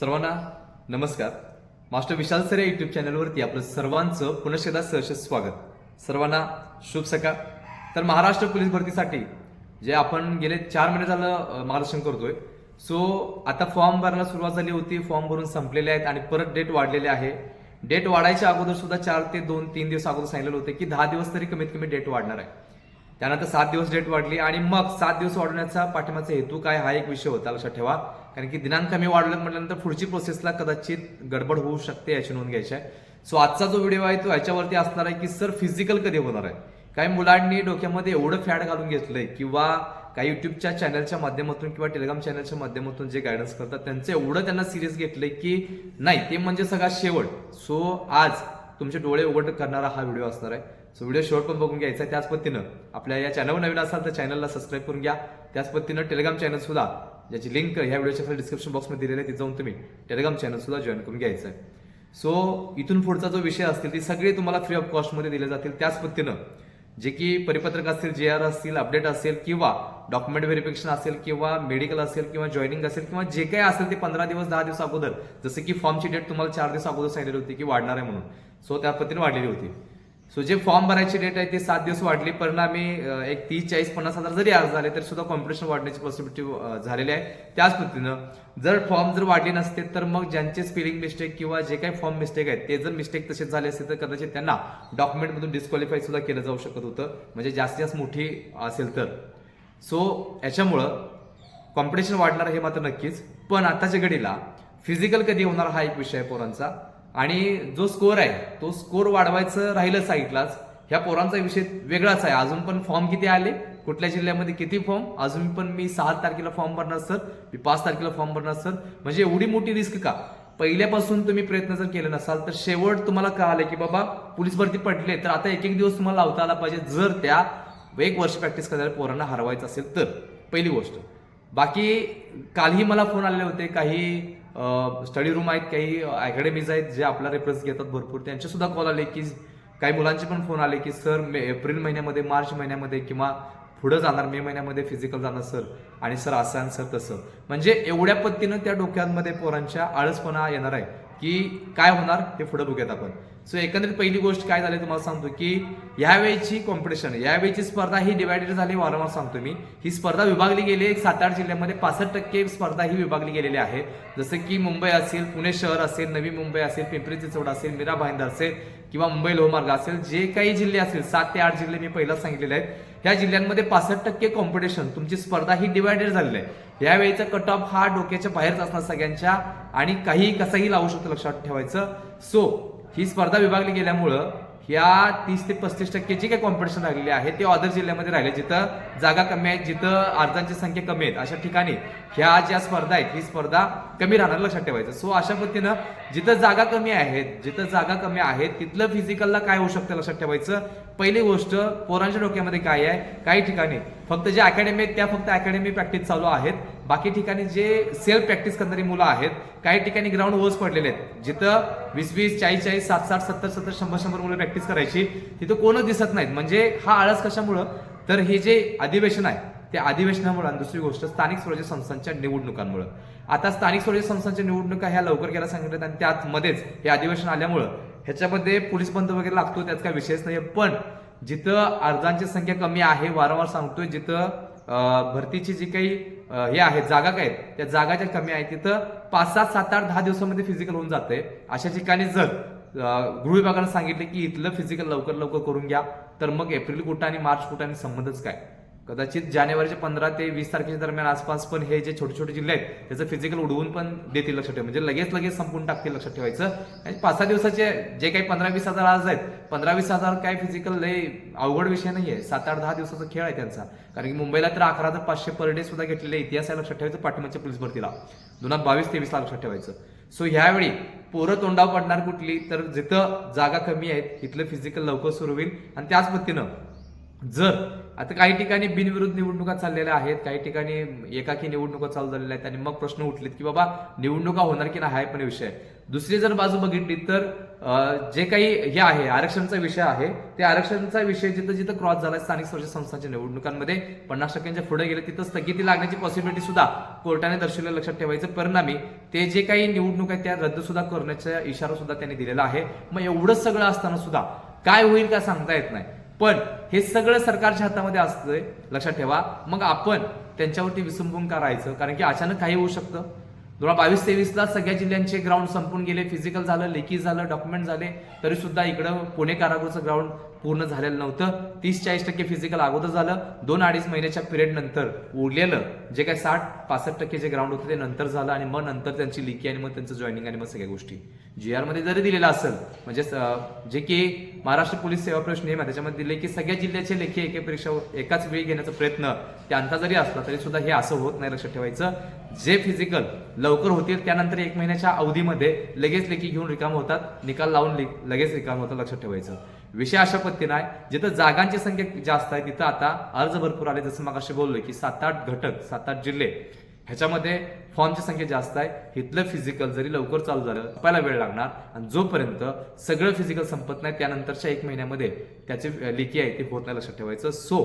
सर्वांना नमस्कार. मास्टर विशाल सर या चॅनलवरती आपलं सर्वांचं पुनश्च एकदा सहर्ष स्वागत. सर्वांना शुभ सकाळ. तर महाराष्ट्र पोलीस भरतीसाठी जे आपण गेले चार महिने झालं मार्गदर्शन करतोय. सो आता फॉर्म भरायला सुरुवात झाली होती. फॉर्म भरून संपलेले आहेत आणि परत डेट वाढलेले आहे. डेट वाढायच्या अगोदर सुद्धा चार ते दोन तीन दिवस अगोदर सांगितलेलं होते की दहा दिवस तरी कमीत कमी डेट वाढणार आहे. त्यानंतर सात दिवस डेट वाढली आणि मग सात दिवस वाढवण्याचा पाठिंबाचा हेतू काय हा एक विषय होता. लक्षात ठेवा. कारण की दिनांक कमी वाढले म्हटल्यानंतर पुढची प्रोसेसला कदाचित गडबड होऊ शकते याची नोंद घ्यायची आहे. सो आजचा जो व्हिडिओ आहे तो याच्यावरती असणार आहे की सर फिजिकल कधी होणार आहे? काही मुलांनी डोक्यामध्ये एवढं फॅड घालून घेतलंय किंवा काही युट्यूबच्या चॅनलच्या माध्यमातून किंवा टेलिग्राम चॅनलच्या माध्यमातून जे गायडन्स करतात त्यांचं एवढं त्यांना सिरियस घेतलंय की नाही ते म्हणजे सगळा शेवट. सो आज तुमचे डोळे उघड करणारा हा व्हिडिओ असणार आहे. सो व्हिडिओ शेवट पण बघून घ्यायचा आहे. त्याच पद्धतीनं आपल्या या चॅनलवर नवीन असाल तर चॅनलला सबस्क्राईब करून घ्या. त्याच पद्धतीनं टेलिग्राम चॅनल सुद्धा ज्याची लिंक ह्या व्हिडिओच्या खाली डिस्क्रिप्शन बॉक्समध्ये दिलेली आहे तिथे जाऊन तुम्ही टेलिग्राम चॅनलसुद्धा जॉईन करून घ्यायचं आहे. सो इथून पुढचा जो विषय असतील ती सगळे तुम्हाला फ्री ऑफ कॉस्टमध्ये दिले जातील. त्याच पद्धतीनं जे की परिपत्रक असतील जे आर असतील अपडेट असेल किंवा डॉक्युमेंट व्हेरिफिकेशन असेल किंवा मेडिकल असेल किंवा जॉईनिंग असेल किंवा जे काही असेल ते पंधरा दिवस दहा दिवस अगोदर जसं की फॉर्मची डेट तुम्हाला चार दिवस अगोदर सांगितली होती की वाढणार आहे म्हणून. सो त्या पद्धतीने वाढलेली होती. सो जे फॉर्म भरायची डेट आहे ते सात दिवस वाढली. परिणामी एक तीस चाळीस पन्नास हजार जरी अर्ज झाले तरी सुद्धा कॉम्पिटिशन वाढण्याची पॉसिबिलिटी झालेली आहे. त्याच पद्धतीनं जर फॉर्म जर वाढले नसते तर मग ज्यांचे स्पेलिंग मिस्टेक किंवा जे काही फॉर्म मिस्टेक आहेत ते जर मिस्टेक तसेच झाले असते तर कदाचित त्यांना डॉक्युमेंटमधून डिस्क्वालिफाय सुद्धा केलं जाऊ शकत होतं. म्हणजे जास्तीत जास्त मोठी असेल तर. सो याच्यामुळं कॉम्पिटिशन वाढणार हे मात्र नक्कीच. पण आताच्या घडीला फिजिकल कधी होणार हा एक विषय आहे पोरांचा. आणि जो स्कोर आहे तो स्कोर वाढवायचं राहिलं साईडलाच ह्या पोरांचा विषय वेगळाच आहे. अजून पण फॉर्म किती आले? कुठल्या जिल्ह्यामध्ये किती फॉर्म अजून पण मी सहा तारखेला फॉर्म भरणार सर मी पाच तारखेला फॉर्म भरणार सर म्हणजे एवढी मोठी रिस्क का? पहिल्यापासून तुम्ही प्रयत्न जर केले नसाल तर शेवट तुम्हाला कळालं की बाबा पोलीस भरती पडले तर आता एक एक दिवस तुम्हाला लावता आला पाहिजे. जर त्या एक वर्ष प्रॅक्टिस करणाऱ्या पोरांना हरवायचं असेल तर. पहिली गोष्ट. बाकी कालही मला फोन आलेले होते काही स्टडी रूम आहेत काही अकॅडमीज आहेत जे आपला रेफरन्स घेतात भरपूर. त्यांचे सुद्धा कॉल आले की काही मुलांचे पण फोन आले की सर मे एप्रिल महिन्यामध्ये मार्च महिन्यामध्ये किंवा पुढं जाणार मे महिन्यामध्ये फिजिकल जाणार सर आणि सर असं आणि सर तसं. म्हणजे एवढ्या पद्धतीनं त्या डोक्यांमध्ये पोरांच्या आळसपणा येणार आहे. की काय होणार हे पुढे बघूयात आपण. सो एकंदरीत पहिली गोष्ट काय झाली तुम्हाला सांगतो की यावेळीची कॉम्पिटिशन यावेळीची स्पर्धा ही डिवायडेड झाली वारंवार सांगतो मी. ही स्पर्धा विभागली गेली एक सात आठ जिल्ह्यामध्ये पासष्ट टक्के स्पर्धा ही विभागली गेलेली आहे. जसं की मुंबई असेल पुणे शहर असेल नवी मुंबई असेल पिंपरी चिंचवड असेल मीरा भाईंदर असेल किंवा मुंबई लोहमार्ग असेल जे काही जिल्हे असेल सात ते आठ जिल्हे मी पहिला सांगितलेले आहेत. ह्या जिल्ह्यांमध्ये पासष्ट टक्के कॉम्पिटिशन तुमची स्पर्धा ही डिवायडेड झालेली आहे. यावेळीचा कट ऑफ हा डोक्याच्या बाहेरच असणार सगळ्यांच्या आणि काही कसाही लावू शकतो लक्षात ठेवायचं. सो ही स्पर्धा विभागली गेल्यामुळं या तीस ते पस्तीस टक्के जी काही कॉम्पिटिशन राहिलेली आहे ते अदर जिल्ह्यामध्ये राहिले जिथं जागा कमी आहेत जिथं अर्जांची संख्या कमी आहेत अशा ठिकाणी ह्या ज्या स्पर्धा आहेत ही स्पर्धा कमी राहणार लक्षात ठेवायचं. सो अशा पद्धतीनं जिथं जागा कमी आहेत जिथं जागा कमी आहेत तिथलं फिजिकलला काय होऊ शकतं लक्षात ठेवायचं. पहिली गोष्ट पोरांच्या डोक्यामध्ये काय आहे? काही ठिकाणी फक्त जे अकॅडमी आहेत त्या फक्त अकॅडमी प्रॅक्टिस चालू आहेत. बाकी ठिकाणी जे सेल्फ प्रॅक्टिस करणारी मुलं आहेत काही ठिकाणी ग्राउंड ओव्हर्स पडलेले आहेत. जिथं वीस वीस चाळीस चाळीस सात साठ सत्तर सत्तर शंभर शंभर मुलं प्रॅक्टिस करायची तिथं कोणच दिसत नाहीत. म्हणजे हा आळस कशामुळं? तर हे जे अधिवेशन आहे त्या अधिवेशनामुळे आणि दुसरी गोष्ट स्थानिक स्वराज्य संस्थांच्या निवडणुकांमुळे. आता स्थानिक स्वराज्य संस्थांच्या निवडणुका ह्या लवकर घ्यायला सांगितल्यात आणि त्यात मध्येच हे अधिवेशन आल्यामुळं ह्याच्यामध्ये पोलीस बंद वगैरे लागतो त्यात काय विषयच नाही पण जिथं अर्जांची संख्या कमी आहे वारंवार सांगतोय जिथं भरतीची जी काही हे आहेत जागा काय आहेत, त्या जागा ज्या कमी आहेत तिथं पाच सात सात आठ दहा दिवसामध्ये फिजिकल होऊन जाते अशा ठिकाणी जर गृह विभागानं सांगितले की इथलं फिजिकल लवकर लवकर करून घ्या तर मग एप्रिल कुठं आणि मार्च कुठं आणि संबंधच काय? कदाचित जानेवारीच्या पंधरा ते वीस तारखेच्या दरम्यान आसपास पण हे जे छोटे छोटे जिल्हे आहेत त्याचं फिजिकल उडवून पण देतील लक्षात ठेवा म्हणजे लगेच लगेच संपून टाकतील लक्षात ठेवायचं. आणि पाच सहा दिवसाचे जे काही पंधरा वीस हजार आज आहेत पंधरा वीस हजार काय फिजिकल लय अवघड विषय नाही आहे सात आठ दहा दिवसाचा खेळ आहे त्यांचा. कारण की मुंबईला तर अकरा हजार पाचशे पर डे सुद्धा घेतलेले इतिहास आहे लक्षात ठेवायचं पाठिंबाच्या पोलीस भरतीला. दोन हजार बावीस तेवीसला लक्षात ठेवायचं. सो ह्यावेळी पोरं तोंडाव पडणार कुठली तर जिथं जागा कमी आहेत तिथलं फिजिकल लवकर सुरू होईल. आणि त्याच पद्धतीनं जर आता काही ठिकाणी बिनविरुद्ध निवडणुका चाललेल्या आहेत काही ठिकाणी एकाकी निवडणुका चालू झालेल्या आहेत आणि मग प्रश्न उठलेत की बाबा निवडणुका होणार की नाही हा पण विषय आहे. दुसरी जर बाजू बघितली तर जे काही हे आहे आरक्षणचा विषय आहे ते आरक्षणचा विषय जिथं जिथं क्रॉस झाला स्थानिक स्वराज्य संस्थांच्या निवडणुकांमध्ये पन्नास टक्क्यांच्या पुढे गेले तिथं स्थगिती लागण्याची पॉसिबिलिटी सुद्धा कोर्टाने दर्शवलेलं लक्षात ठेवायचं परिणामी ते जे काही निवडणूक आहे त्या रद्द सुद्धा करण्याचा इशारा सुद्धा त्यांनी दिलेला आहे मग एवढं सगळं असताना सुद्धा काय होईल काय सांगता येत नाही पण हे सगळं सरकारच्या हातामध्ये असतंय. लक्षात ठेवा. मग आपण त्यांच्यावरती विसंबून करायचं कारण की अचानक काही होऊ शकतं. दोन हजार बावीस तेवीसला सगळ्या जिल्ह्यांचे ग्राउंड संपून गेले. फिजिकल झालं लेखी झालं डॉक्युमेंट झाले. तरी सुद्धा इकडं पुणे कारागृहचं ग्राउंड पूर्ण झालेलं नव्हतं. तीस चाळीस टक्के फिजिकल अगोदर झालं. दोन अडीच महिन्याच्या पिरियड नंतर उरलेलं. जे काही साठ पासष्ट टक्के जे ग्राउंड होतं ते नंतर झालं आणि मग नंतर त्यांची लिकी आणि मग त्यांचं जॉईनिंग आणि मग सगळ्या गोष्टी. जी आरमध्ये जरी दिलेलं असेल म्हणजे जे की महाराष्ट्र पोलीस सेवा प्रवेश नियम आहे त्याच्यामध्ये दिले की सगळ्या जिल्ह्याचे लेखी एके परीक्षा एकाच वेळी घेण्याचा प्रयत्न त्यांचा जरी असला तरी सुद्धा हे असं होत नाही लक्षात ठेवायचं. जे फिजिकल लवकर होतील त्यानंतर एक महिन्याच्या अवधीमध्ये लगेच लेखी घेऊन रिकाम होतात. निकाल लावून लगेच रिकाम होतात लक्षात ठेवायचं. विषय अशा पद्धतीने आहे जिथं जागांची संख्या जास्त आहे तिथं आता अर्ज भरपूर आले. जसं मग असे बोललो की सात आठ घटक सात आठ जिल्हे ह्याच्यामध्ये फॉर्मची संख्या जास्त आहे. इथलं फिजिकल जरी लवकर चालू झालं पहिला वेळ लागणार. आणि जोपर्यंत सगळं फिजिकल संपत नाही त्यानंतरच्या एक महिन्यामध्ये त्याचे लेखी आहे ते होत नाही लक्षात ठेवायचं. सो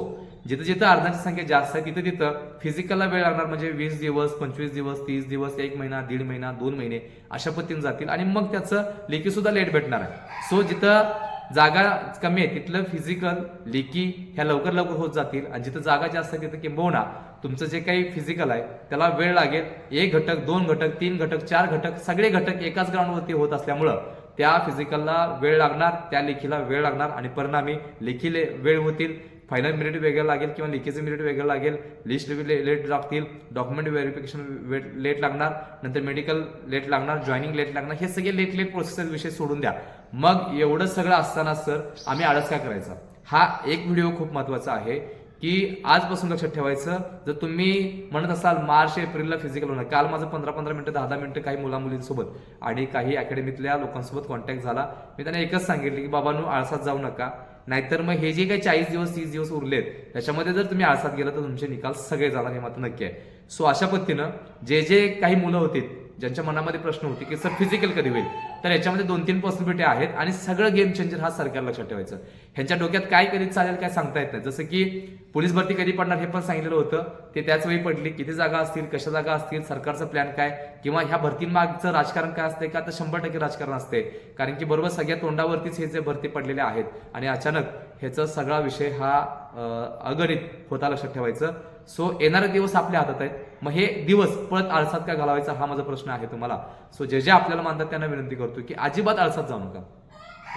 जिथं जिथं अर्जांची संख्या जास्त आहे तिथं तिथं फिजिकलला वेळ लागणार म्हणजे वीस दिवस पंचवीस दिवस तीस दिवस एक महिना दीड महिना दोन महिने अशा पद्धतीने जातील. आणि मग त्याचं लेखी सुद्धा लेट भेटणार आहे. सो जिथं जागा कमी आहे तिथलं फिजिकल लिकी ह्या लवकर लवकर होत जातील. आणि जिथं जागा जास्त तिथं किंबहुना तुमचं जे काही फिजिकल आहे त्याला वेळ लागेल. एक घटक दोन घटक तीन घटक चार घटक सगळे घटक एकाच ग्राउंडवरती होत असल्यामुळं त्या फिजिकलला वेळ लागणार त्या लेखीला वेळ लागणार आणि परिणामी लेखीले वेळ होतील. फायनल मिरिट वेगळं लागेल किंवा लेखीचं मिरिट वेगळं लागेल. लिस्ट लेट लागतील. डॉक्युमेंट व्हेरिफिकेशन लेट लागणार. नंतर मेडिकल लेट लागणार जॉईनिंग लेट लागणार. हे सगळे लेट लेट प्रोसेस विषय सोडून द्या. मग एवढं सगळं असताना सर आम्ही आळस का करायचा. हा एक व्हिडिओ खूप महत्त्वाचा आहे की आजपासून लक्षात ठेवायचं जर तुम्ही म्हणत असाल मार्च एप्रिलला फिजिकल होणार काल माझं पंधरा पंधरा मिनिटं दहा दहा मिनिटं काही मुला मुलींसोबत आणि काही अकॅडमीतल्या लोकांसोबत कॉन्टॅक्ट झाला मी त्यांना एकच सांगितलं की बाबांनो आळसात जाऊ नका. नाहीतर मग हे जे काही चाळीस दिवस तीस दिवस उरलेत त्याच्यामध्ये जर तुम्ही आळसात गेला तर तुमचे निकाल सगळे जाणार हे मात्र नक्की आहे. सो अशा पद्धतीनं जे जे काही मुलं होती ज्यांच्या मनामध्ये प्रश्न होते की सर फिजिकल कधी होईल? तर याच्यामध्ये दोन तीन पॉसिबिलिटी आहेत आणि सगळं गेम चेंजर हा सरकार लक्षात ठेवायचं. ह्यांच्या डोक्यात काय कधी चालेल काय सांगता येत नाही. जसं की पोलीस भरती कधी पडणार हे पण सांगितलेलं होतं. ते त्याच वेळी पडली. किती जागा असतील कशा जागा असतील सरकारचं प्लॅन काय? किंवा ह्या भरतीमागचं राजकारण काय असते का तर शंभर टक्के राजकारण असते कारण की बरोबर सगळ्या तोंडावरतीच हे जे भरती पडलेले आहेत आणि अचानक ह्याचा सगळा विषय हा अगणित होता लक्षात ठेवायचं. सो येणारे दिवस आपल्या हातात आहेत. मग हे दिवस पळत आळसात का घालावायचा हा माझा प्रश्न आहे तुम्हाला. सो जे जे आपल्याला मानतात त्यांना विनंती करतो की अजिबात आळसात जाऊ नका.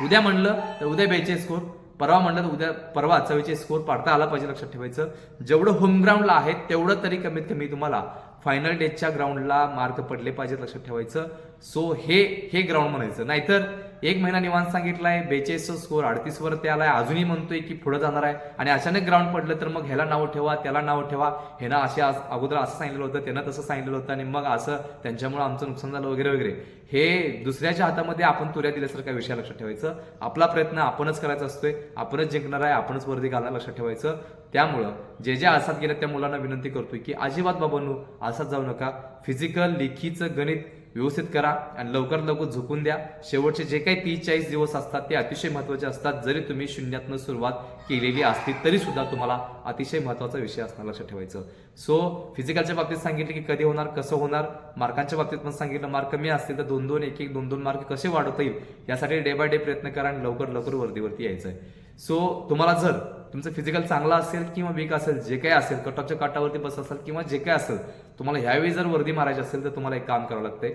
उद्या म्हणलं तर उद्या बेचाळीस स्कोर परवा म्हणलं तर उद्या परवा चव्वेचाळीस स्कोर पाडता आला पाहिजे लक्षात ठेवायचं. जेवढं होमग्राऊंडला आहे तेवढं तरी कमीत कमी तुम्हाला फायनल डेजच्या ग्राउंडला मार्क पडले पाहिजेत लक्षात ठेवायचं. सो हे हे ग्राउंड म्हणायचं. नाहीतर एक महिना निवांत सांगितलाय बेचाळीसचा स्कोर अडतीस वर ते आलाय अजूनही म्हणतोय की पुढे जाणार आहे. आणि अचानक ग्राउंड पडलं तर मग ह्याला नाव ठेवा त्याला नाव ठेवा. ह्यानं असे अगोदर असं सांगितलं होतं त्यानं तसं सांगितलं होतं आणि मग असं त्यांच्यामुळे आमचं नुकसान झालं वगैरे वगैरे. हे दुसऱ्याच्या हातामध्ये आपण तुऱ्या दिल्यासारखा विषय लक्षात ठेवायचं. आपला प्रयत्न आपणच करायचा असतोय आपणच जिंकणार आहे आपणच वर्दी घालणार लक्षात ठेवायचं. त्यामुळं जे जे आसात गेलं त्या मुलांना विनंती करतोय की अजिबात बाबांनो आसात जाऊ नका. फिजिकल लेखीचं गणित व्यवस्थित करा आणि लवकर लवकर झोपून द्या. शेवटचे जे काही तीस चाळीस दिवस असतात ते अतिशय महत्त्वाचे असतात. जरी तुम्ही शून्यातनं सुरुवात केलेली असली तरी सुद्धा तुम्हाला अतिशय महत्त्वाचा विषय असणार लक्षात ठेवायचं. सो फिजिकलच्या बाबतीत सांगितले की कधी होणार कसं होणार? मार्कांच्या बाबतीत पण सांगितलं मार्क कमी असतील तर दोन दोन एक एक दोन दोन मार्क कसे वाढवता येईल? यासाठी डे बाय डे प्रयत्न करा आणि लवकर लवकर वर्दीवरती यायचं आहे सो तुम्हाला जर तुमचं फिजिकल चांगलं असेल किंवा वीक असेल जे काही असेल कटॉपच्या काटावरती बस असेल किंवा जे काही असेल तुम्हाला ह्यावेळी जर वर्दी मारायची असेल तर तुम्हाला एक काम करावं लागतंय.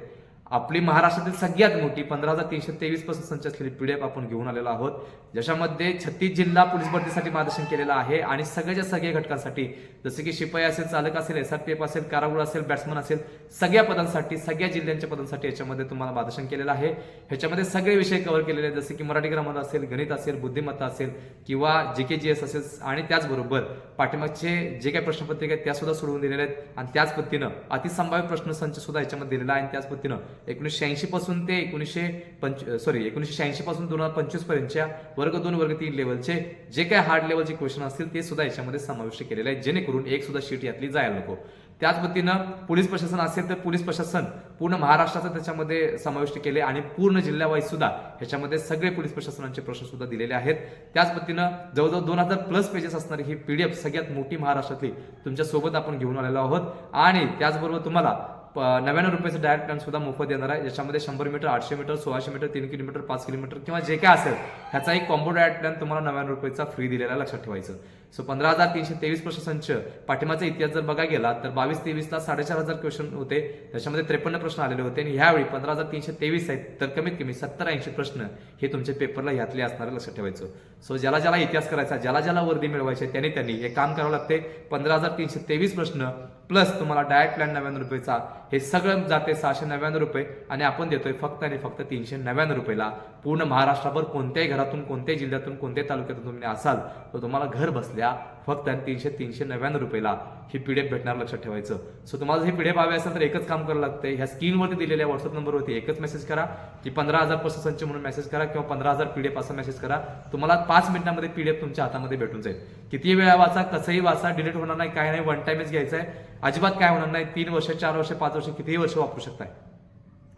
आपली महाराष्ट्रातील सगळ्यात मोठी पंधरा हजार तीनशे तेवीसपासून संच असलेली पीडीएफ आपण घेऊन आलेलो आहोत. ज्याच्यामध्ये छत्तीस जिल्हा पोलीस भरतीसाठी मार्गदर्शन केलेलं आहे आणि सगळ्याच्या सगळ्या घटकांसाठी जसे की शिपाई असेल चालक असेल एस आर पेप असेल कारागृह असेल बॅट्समन असेल सगळ्या पदांसाठी सगळ्या जिल्ह्यांच्या पदांसाठी याच्यामध्ये तुम्हाला मार्गदर्शन केलेलं आहे. ह्याच्यामध्ये सगळे विषय कव्हर केलेले आहेत जसे की मराठी ग्रामर असेल गणित असेल बुद्धिमत्ता असेल किंवा जे के जी एस असेल आणि त्याचबरोबर पाठीमागचे जे काही प्रश्नपत्रिका आहेत त्या सुद्धा सोडवून दिलेल्या आहेत. आणि त्याच पद्धतीनं अतिसंभाव्य प्रश्न संच सुद्धा याच्यामध्ये दिलेला आहे आणि त्याच पद्धतीनं एकोणीसशे शहाऐंशी पासून ते एकोणीसशे पंच सॉरी एकोणीसशे शहाऐंशी पासून दोन हजार पंचवीस पर्यंतच्या वर्ग दोन वर्ग तीन लेवलचे जे काही हार्ड लेवलचे क्वेश्चन असतील ते सुद्धा याच्यामध्ये समाविष्ट केलेले आहे जेणेकरून एक सुद्धा शीट यातली जायला नको. त्याच पद्धतीनं पोलीस प्रशासन असेल तर पोलीस प्रशासन पूर्ण महाराष्ट्राचं त्याच्यामध्ये समाविष्ट केले आणि पूर्ण जिल्ह्यावाईज सुद्धा ह्याच्यामध्ये सगळे पोलीस प्रशासनाचे प्रश्न सुद्धा दिलेले आहेत. त्याच पद्धतीनं जवळजवळ दोन हजार प्लस पेजेस असणारी ही पीडीएफ सगळ्यात मोठी महाराष्ट्रातली तुमच्यासोबत आपण घेऊन आलेलो आहोत. आणि त्याचबरोबर तुम्हाला नव्याण्णव रुपयाचं डायरेक्ट प्लॅन सुद्धा मोफत देणार आहे. ज्याच्यामध्ये शंभर मीटर आठशे मीटर सोळाशे मीटर तीन किलोमीटर पाच किलोमीटर किंवा जे काय असेल ह्याचा एक कॉम्बो डायरेक्ट प्लॅन तुम्हाला नव्याण्णव रुपयाचा फ्री दिलेला लक्षात ठेवायचं. सो पंधरा हजार तीनशे तेवीस प्रश्न संच पाठिंबाचा इतिहास जर बघा गेला तर बावीस तेवीसला साडेचार हजार क्वेश्चन होते. त्याच्यामध्ये त्रेपन्न प्रश्न आलेले होते. आणि ह्यावेळी पंधरा हजार तीनशे तेवीस आहेत तर कमीत कमी सत्तर ऐंशी प्रश्न हे तुमच्या पेपरला ह्यातले असणार लक्षात ठेवायचं. सो ज्याला ज्याला इतिहास करायचा ज्याला ज्याला वर्दी मिळवायची त्यांनी त्यांनी हे काम करावं लागते. पंधरा हजार तीनशे तेवीस प्रश्न प्लस तुम्हाला डायरेक्ट प्लॅन नव्याण्णव रुपयेचा हे सगळं जाते सहाशे नव्याण्णव रुपये आणि आपण देतोय फक्त आणि फक्त तीनशे नव्याण्णव रुपयाला. पूर्ण महाराष्ट्राभर कोणत्याही घरातून कोणत्याही जिल्ह्यातून कोणत्याही तालुक्यातून तुम्ही असाल तर तुम्हाला घर बसल्या फक्त आणि तीनशे तीनशे नव्याण्णव रुपयाला ही एफ भेटणार लक्षात ठेवायचं. सो तुम्हाला हे एफ हवे असेल तर एकच काम करावं लागतं ह्या स्क्रीनवरती दिलेल्या व्हॉट्सअप नंबरवरती एकच मेसेज करा की पंधरा हजार प्रश्न संच म्हणून मेसेज करा किंवा पंधरा हजार पी डी एफ असा मेसेज करा. तुम्हाला पाच मिनिटांमध्ये एफ तुमच्या हातामध्ये भेटून जाईल. किती वेळा वाचा कसंही वाचा डिलीट होणार नाही काय नाही वन टाइमच घ्यायचं आहे अजिबात काय होणार नाही तीन वर्ष चार वर्ष पाच वर्ष कितीही वर्ष वापरू शकताय.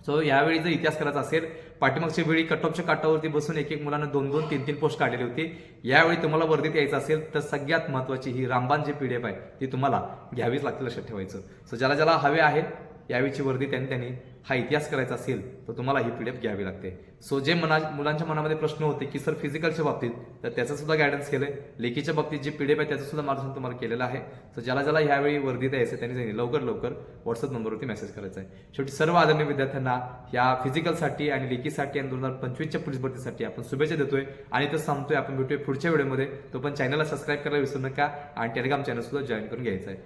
सो यावेळी जर इतिहास करायचा असेल पाठीमागच्या वेळी कट ऑफच्या काटावरती बसून एक एक मुलांना दोन दोन तीन तीन पोस्ट काढलेले होते. यावेळी तुम्हाला वर्दीत यायचं असेल तर सगळ्यात महत्वाची ही रामबान जी पीडीएफ आहे ती तुम्हाला घ्यावीच लागते लक्षात ठेवायचं. सो ज्याला ज्याला हवे आहे यावेळीची वर्दी त्यांनी त्यांनी हा इतिहास करायचा असेल तर तुम्हाला ही पी डी एफ घ्यावी लागते. सो जे मना मुलांच्या मनामध्ये प्रश्न होते की सर फिजिकलच्या बाबतीत? तर त्याचं सुद्धा गायडन्स आहे लेखीच्या बाबतीत जे एफ आहे त्याचं सुद्धा मार्गदर्शन तुम्हाला केलेलं आहे. सो ज्याला ज्याला ह्यावेळी वर्दी द्यायचं त्यांनी लवकर लवकर व्हॉट्सअप नंबरवरती मेसेज करायचा आहे. शेवटी सर्व आदरणीय विद्यार्थ्यांना या फिजिकलसाठी आणि लेखीसाठी आणि दोन हजार पंचवीसच्या पोलीस भरतीसाठी आपण शुभेच्छा देतोय. आणि तर सांगतोय आपण भेटूया पुढच्या व्हिडिओमध्ये. तो पण चॅनलला सबस्क्राईब करायला विसरू नका आणि टेलिग्राम चॅनलसुद्धा जॉईन करून घ्यायचा आहे.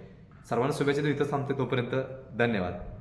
सर्वांना शुभेच्छा देऊ इथं थांबतोय तोपर्यंत. धन्यवाद.